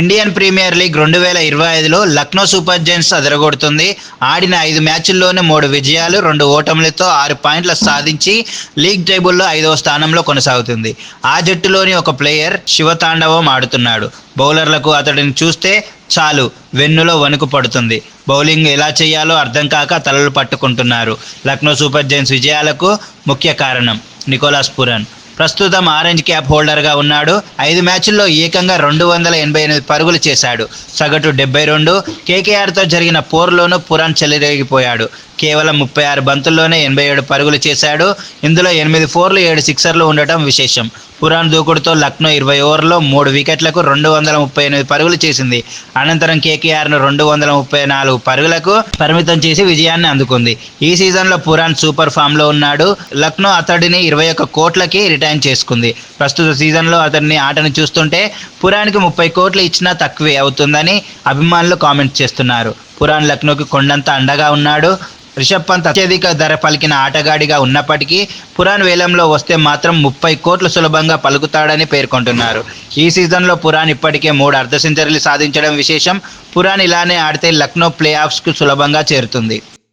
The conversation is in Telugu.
ఇండియన్ ప్రీమియర్ లీగ్ రెండు వేల ఇరవై ఐదులో లక్నో సూపర్ జైంట్స్ అదరగొడుతుంది. ఆడిన ఐదు మ్యాచ్ల్లోనే మూడు విజయాలు రెండు ఓటములతో ఆరు పాయింట్లు సాధించి లీగ్ టేబుల్లో ఐదవ స్థానంలో కొనసాగుతుంది. ఆ జట్టులోని ఒక ప్లేయర్ శివతాండవం ఆడుతున్నాడు. బౌలర్లకు అతడిని చూస్తే చాలు వెన్నులో వణుకు పడుతుంది. బౌలింగ్ ఎలా చేయాలో అర్థం కాక తలలు పట్టుకుంటున్నారు. లక్నో సూపర్ జైంట్స్ విజయాలకు ముఖ్య కారణం నికోలాస్ పురన్. ప్రస్తుతం ఆరెంజ్ క్యాప్ హోల్డర్గా ఉన్నాడు. ఐదు మ్యాచ్ల్లో ఏకంగా రెండు వందల ఎనభై ఎనిమిది పరుగులు చేశాడు. సగటు డెబ్బై రెండు. కేకేఆర్తో జరిగిన పోరులోనూ పురాన్ చెలరేగిపోయాడు. కేవలం ముప్పై ఆరు బంతుల్లోనే ఎనభై ఏడు పరుగులు చేశాడు. ఇందులో ఎనిమిది ఫోర్లు ఏడు సిక్సర్లు ఉండటం విశేషం. పురాణ్ దూకుడుతో లక్నో ఇరవై ఓవర్లో మూడు వికెట్లకు రెండు వందల ముప్పై ఎనిమిది పరుగులు చేసింది. అనంతరం కేకేఆర్ను రెండు వందల ముప్పై నాలుగు పరుగులకు పరిమితం చేసి విజయాన్ని అందుకుంది. ఈ సీజన్లో పురాణ్ సూపర్ ఫామ్లో ఉన్నాడు. లక్నో అతడిని ఇరవై ఒక్క కోట్లకి రిటైన్ చేసుకుంది. ప్రస్తుత సీజన్లో అతడిని ఆటను చూస్తుంటే పురాణ్కి ముప్పై కోట్లు ఇచ్చినా తక్కువే అవుతుందని అభిమానులు కామెంట్ చేస్తున్నారు. పురాన్ లక్నోకి కొండంత అండగా ఉన్నాడు. రిషబ్ పంత్ అత్యధిక ధర పలికిన ఆటగాడిగా ఉన్నప్పటికీ పురాణ్ వేలంలో వస్తే మాత్రం ముప్పై కోట్లు సులభంగా పలుకుతాడని పేర్కొంటున్నారు. ఈ సీజన్లో పురాణ్ ఇప్పటికే మూడు అర్ధ సెంచరీలు సాధించడం విశేషం. పురాణ్ ఇలానే ఆడితే లక్నో ప్లే ఆఫ్స్కు సులభంగా చేరుతుంది.